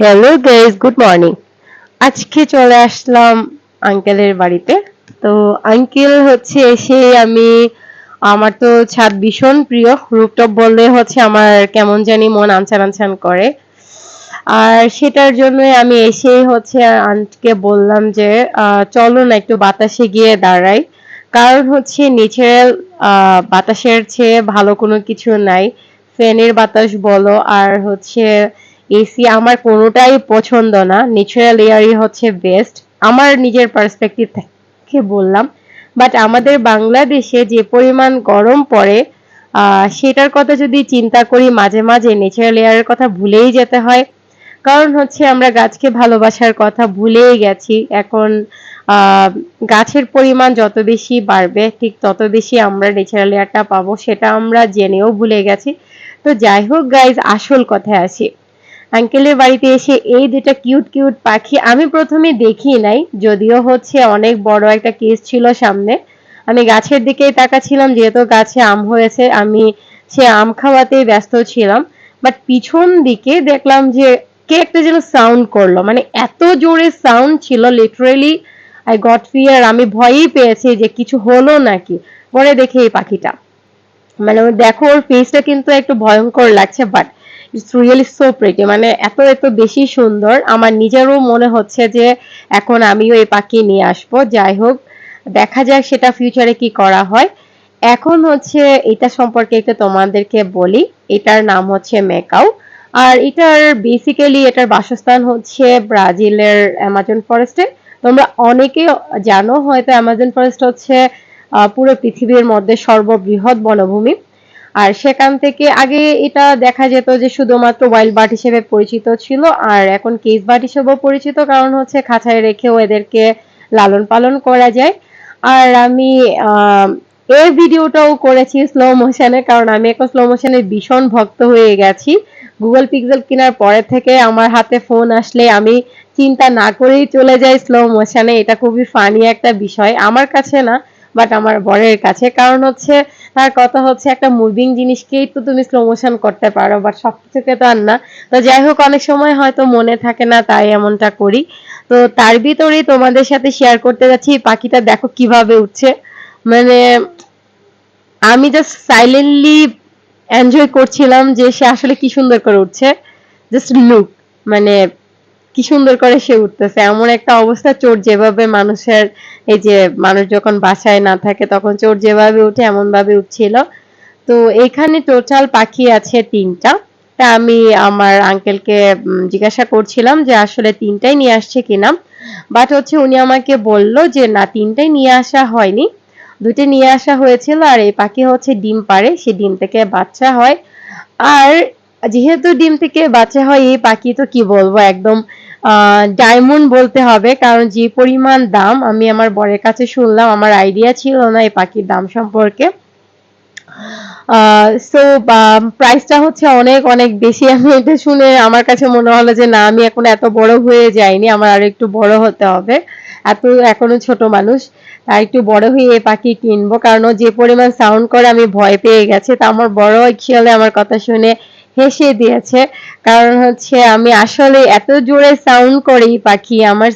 Hello guys good morning আজকে চলে আসলাম আঙ্কেলের বাড়িতে। তো আঙ্কেল হচ্ছে এসে আমি, আমার তো ছাদ ভীষণ প্রিয়। রুপটপ বললে হচ্ছে আমার কেমন জানি মন আনছান আনছান করে। আর সেটার জন্য আমি এসেই হচ্ছে আন্টকে বললাম যে চলো না একটু বাতাসে গিয়ে দাঁড়াই। কারণ হচ্ছে ন্যাচারাল বাতাসের চেয়ে ভালো কোনো কিছু নাই। ফ্যানের বাতাস বলো, আর হচ্ছে এসি আমার কোনোটাই পছন্দ না। ন্যাচারাল এয়ারই হচ্ছে বেস্ট আমার নিজের পার্সপেক্টিভ থেকে বললাম। বাট আমাদের বাংলাদেশে যে পরিমাণ গরম পড়ে সেটার কথা যদি চিন্তা করি, মাঝে মাঝে ন্যাচারাল এয়ারের কথা ভুলেই যেতে হয়। কারণ হচ্ছে আমরা গাছকে ভালোবাসার কথা ভুলেই গেছি। এখন গাছের পরিমাণ যত বেশি বাড়বে, ঠিক তত বেশি আমরা ন্যাচারাল এয়ারটা পাবো, সেটা আমরা জেনেও ভুলে গেছি। তো যাই হোক গাইজ আসল কথায় আসি। আঙ্কেলের বাড়িতে এসে এই দুটা কিউট কিউট পাখি আমি প্রথমে দেখি নাই, যদিও হচ্ছে অনেক বড় একটা কেস ছিল সামনে। আমি গাছের দিকেই তাকাচ্ছিলাম যেহেতু গাছে আম হয়েছে, আমি সে আম খাওয়াতেই ব্যস্ত ছিলাম। বাট পিছন দিকে দেখলাম যে কে একটা যেন সাউন্ড করল মানে এত জোরে সাউন্ড ছিল লিটারেলি আই গট ফিয়ার আমি ভয়ই পেয়েছি যে কিছু হলো নাকি। পরে দেখি এই পাখিটা। মানে দেখো, ওর ফেসটা কিন্তু একটু ভয়ঙ্কর লাগছে but it's really so pretty মানে এত এত বেশি সুন্দর। আমার নিজেরও মনে হচ্ছে যে এখন আমিও এই পাখি নিয়ে আসব। যাই হোক, দেখা যাক সেটা ফিউচারে কি করা হয়। এখন হচ্ছে এটা সম্পর্কে একটু তোমাদেরকে বলি। এটার নাম হচ্ছে মেকাও। আর এটার বেসিক্যালি এটার বাসস্থান হচ্ছে ব্রাজিলের অ্যামাজন ফরেস্টে তোমরা অনেকে জানো হয়তো অ্যামাজন ফরেস্ট হচ্ছে পুরো পৃথিবীর মধ্যে সর্ববৃহৎ বনভূমি। আর সেখান থেকে আগে এটা দেখা যেত যে শুধুমাত্র ওয়াইল্ড বার্ড হিসেবে পরিচিত ছিল, আর এখন কেস বার্ড হিসেবেও পরিচিত। কারণ হচ্ছে খাঁচায় রেখেও এদেরকে লালন পালন করা যায়। আর আমি এই ভিডিওটাও করেছি স্লো মোশনে কারণ আমি এখন স্লো মোশনে ভীষণ ভক্ত হয়ে গেছি। গুগল পিক্সেল কেনার পরে থেকে আমার হাতে ফোন আসলে আমি চিন্তা না করেই চলে যাই স্লো মোশনে এটা খুবই ফানি একটা বিষয়। আমার কাছে না বাট আমার বরের কাছে। কারণ হচ্ছে, তার কথা হচ্ছে একটা মুভিং জিনিসকেই তো তুমি স্লো মোশন করতে পারো বাট সব কিছুকে তো আর না। তো যাই হোক, অনেক সময় হয়তো মনে থাকে না, তাই এমনটা করি। তো তার ভিতরেই তোমাদের সাথে শেয়ার করতে যাচ্ছি পাখিটা দেখো কীভাবে উঠছে। মানে আমি জাস্ট সাইলেন্টলি এনজয় করছিলাম যে সে আসলে কি সুন্দর করে উঠছে। জাস্ট লুক মানে কি সুন্দর করে সে উঠতেছে। এমন একটা অবস্থা, চোর যেভাবে মানুষের এই যে মানুষ যখন বাসায় না থাকে তখন চোর যেভাবে উঠে এমন ভাবে উঠছিল। তো এখানে টোটাল পাখি আছে তিনটা। তা আমি আমার আঙ্কেলকে জিজ্ঞাসা করছিলাম যে আসলে তিনটাই নিয়ে আসছে কিনা। বাট হচ্ছে উনি আমাকে বলল যে, না, তিনটাই নিয়ে আসা হয়নি। দুটো নিয়ে আসা হয়েছিল আর এই পাখি হচ্ছে ডিম পারে সে ডিম থেকে বাচ্চা হয়। আর যেহেতু ডিম থেকে বাচ্চা হয়, এই পাখি তো কি বলব, একদম ডায়মন্ড বলতে হবে, কারণ যে পরিমাণ দাম আমি আমার বরের কাছে শুনলাম, আমার আইডিয়া ছিল না এই পাখির দাম সম্পর্কে। সো প্রাইসটা হচ্ছে অনেক অনেক বেশি। আমি এটা শুনে আমার কাছে মনে হলো যে, না, আমি এখন এত বড় হয়ে যাইনি, আমার আরও একটু বড় হতে হবে। এত, এখনও ছোট মানুষ তাই একটু বড় হয়ে এই পাখি কিনবো, কারণ যে পরিমাণ সাউন্ড করে, আমি ভয় পেয়ে গেছি। তা আমার বড় খেয়ালে আমার কথা শুনে হেসে দিয়েছে। কারণ হচ্ছে আমি আসলে এত জোরে সাউন্ড করি পাখি আমার